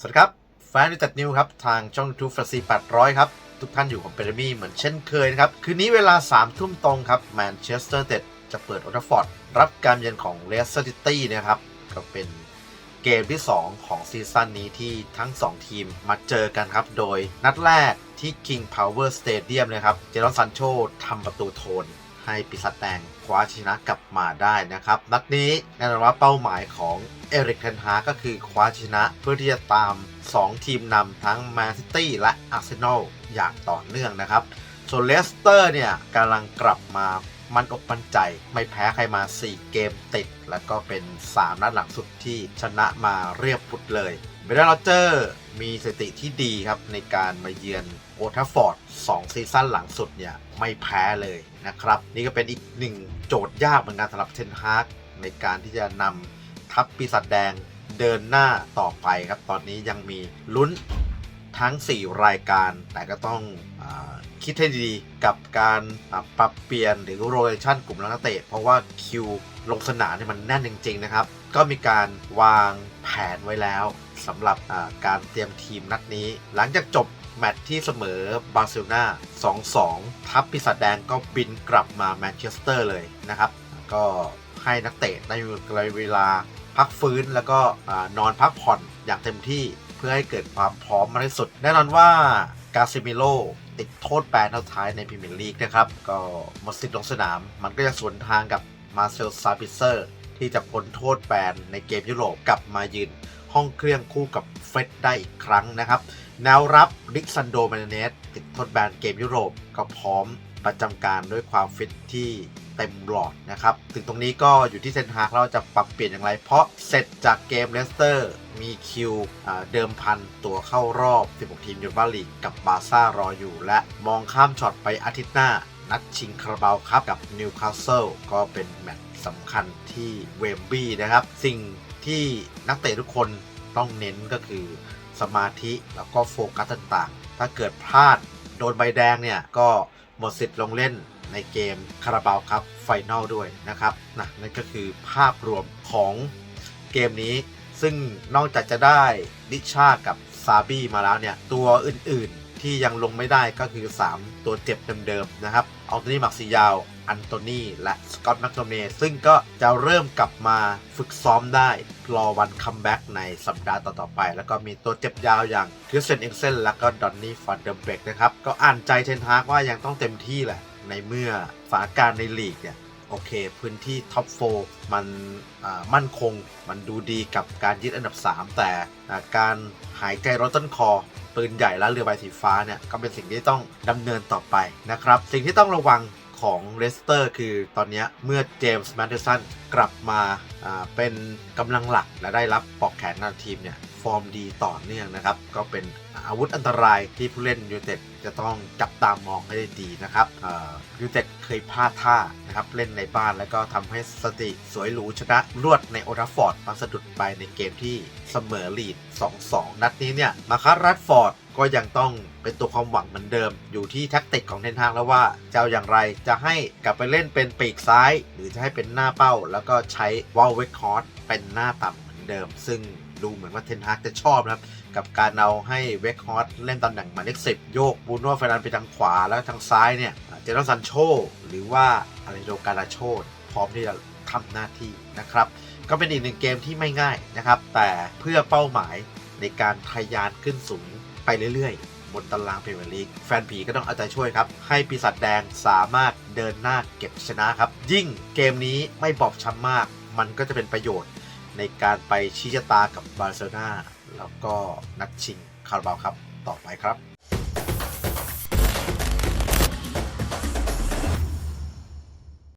สวัสดีครับ แฟนดิจัดนิวครับ ทางช่องทูฟรซี800ครับ ทุกท่านอยู่กับเปรมี่เหมือนเช่นเคยนะครับ คืนนี้เวลา3ทุ่มตรงครับแมนเชสเตอร์เต็ดจะเปิดโอทัฟฟอร์ด รับการเยือนของเลสเตอร์ซิตี้นะครับ ก็เป็นเกมที่ 2 ของซีซั่นนี้ที่ทั้ง 2 ทีมมาเจอกันครับ โดยนัดแรกที่ King Power Stadium นะครับ เจรอนซันโชทำประตูโทน ให้ปีศาจแดงคว้าชนะกลับมาได้นะครับ นัดนี้แน่นอนว่าเป้าหมายของเอริกเทนฮาก็คือคว้าชนะเพื่อที่จะตาม 2 ทีมนำทั้งแมนซิตี้และอาร์เซนอลอย่างต่อเนื่องนะครับ ส่วนเลสเตอร์เนี่ยกำลังกลับมามันอกมันใจไม่แพ้ใครมา 4 เกมติด แล้วก็เป็น 3 นัดหลังสุดที่ชนะมาเรียบพุดเลยเบรด์โรเจอร์มีสถิติที่ดีครับในการมาเยือนโอทัฟฟอร์ด 2 ซีซั่นหลังสุดเนี่ยไม่แพ้เลย นะครับ นี่ก็เป็นอีกหนึ่งโจทย์ยากเหมือนกันสำหรับเทนฮาร์กในการที่จะนำทัพปีศาจแดงเดินหน้าต่อไปครับ ตอนนี้ยังมีลุ้นทั้ง 4 รายการแต่ก็ต้องอคิดให้ดีๆกับการปรับเปลี่ยนหรือโรเ t ชั่นกลุ่มนักเตะเพราะว่าคิวลงสนามเนี่ยมันแน่นจริง ๆ นะครับ ก็มีการวางแผนไว้แล้วสำหรับการเตรียมทีมนัดนี้ หลังจากจบ แมตช์ที่เสมอบาร์เซโลนา2-2 ทัพปีศาจแดงก็บินกลับมาแมนเชสเตอร์เลยนะครับ ก็ให้นักเตะได้เวลาพักฟื้นแล้วก็นอนพักผ่อนอย่างเต็มที่เพื่อให้เกิดความพร้อมมากที่สุด แน่นอนว่ากาซิมิโลติดโทษแบนเท่าท้ายในพรีเมียร์ลีกนะครับ ก็หมดสิทธิ์ลงสนาม มันก็จะสวนทางกับมาเซลซาบิเซอร์ ที่จะพ้นโทษแบนในเกมยุโรปกลับมายืน ห้องเครื่องคู่กับเฟรดได้อีกครั้งนะครับ แนวรับริกซันโดมาเนสติดทษแบนเกมยุโรปก็พร้อมประจำการด้วยความฟิตที่เต็มหลอดนะครับ ถึงตรงนี้ก็อยู่ที่เซนฮากเราจะปรับเปลี่ยนอย่างไร เพราะเสร็จจากเกมเลสเตอร์มีคิวเดิมพันตัวเข้ารอบ 16 ทีมยูโรปาลีกกับบาซ่ารออยู่ และมองข้ามช็อตไปอาทิตย์หน้า นัดชิงคาราบาวครับกับนิวคาสเซิลก็เป็นแมตช์สำคัญที่เวมบลีย์นะครับ สิ่งที่นักเตะทุกคน ต้องเน้นก็คือสมาธิแล้วก็โฟกัสต่างๆ ถ้าเกิดพลาดโดนใบแดงเนี่ย ก็หมดสิทธิ์ลงเล่นในเกมคาราบาวครับไฟนอลด้วยนะครับนะนั่นก็คือภาพรวมของเกมนี้ ซึ่งนอกจากจะได้ดิชากับซาบี้มาแล้วเนี่ย ตัวอื่นๆที่ยังลงไม่ได้ก็คือ 3 ตัวเจ็บเดิมๆนะครับอัลโตนี่มักซิยาว อันโตนีและสกอตต์แมคโทเมซึ่งก็จะเริ่มกลับมาฝึกซ้อมได้ รอวันคัมแบ็กในสัปดาห์ต่อๆไป แล้วก็มีตัวเจ็บยาวอย่างคริสเซนเอ็กเซนและก็ดอนนี่ฟันเดอร์เบกนะครับ ก็อ่านใจเทนฮากว่ายังต้องเต็มที่แหละ ในเมื่อสถานการณ์ในลีกเนี่ยโอเค พื้นที่ท็อปโฟมันมั่นคง มันดูดีกับการยึดอันดับ 3 แต่การหายใจรถต้นคอ ปืนใหญ่และเรือใบสีฟ้าเนี่ย ก็เป็นสิ่งที่ต้องดำเนินต่อไปนะครับ สิ่งที่ต้องระวัง ของเลสเตอร์คือตอนนี้เมื่อเจมส์แมตติสันกลับมาเป็นกำลังหลักและได้รับปลอกแขนนาทีมเนี่ย อร์มดีต่อเนื่องนะครับ ก็เป็นอาวุธอันตรายที่ผู้เล่นยูเต็ดจะต้องจับตามองให้ได้ดีนะครับยูเต็ดเคยพลาดท่านะครับเล่นในบ้านแล้วก็ทำให้สติสวยหรูชนะรวดในโอทัฟฟอร์ดมาสะดุดไปในเกมที่เสมอลีด 2-2 นัดนี้เนี่ยมาคัสรัดฟอร์ดก็ยังต้องเป็นตัวความหวังเหมือนเดิม อยู่ที่แท็กติกของเทนฮากแล้วว่าจะเอาอย่างไรจะให้กลับไปเล่นเป็นปีกซ้าย หรือจะให้เป็นหน้าเป้า แล้วก็ใช้วอลเวคคอร์ดเป็นหน้าต่ำ เดิม ซึ่งดูเหมือนว่าเทนฮากจะชอบนะครับ กับการเอาให้เวคฮอตเล่นตำแหน่งหมายเลขสิบโยกบูโน่เฟรนันไปทางขวาแล้วทางซ้ายเนี่ยเจนอซันโช หรือว่าอะไรโดการาโชพร้อมที่จะทำหน้าที่นะครับ ก็เป็นอีกหนึ่งเกมที่ไม่ง่ายนะครับ แต่เพื่อเป้าหมายในการทะยานขึ้นสูงไปเรื่อยๆบนตารางพรีเมียร์ลีกแฟนผีก็ต้องเอาใจช่วยครับ ให้ปีศาจแดงสามารถเดินหน้าเก็บชนะครับ ยิ่งเกมนี้ไม่บอบช้ำมาก มันก็จะเป็นประโยชน์ ในการไปชี้ชะตากับบาร์เซโลนาแล้วก็นัดชิงคาราบาวครับต่อไปครับ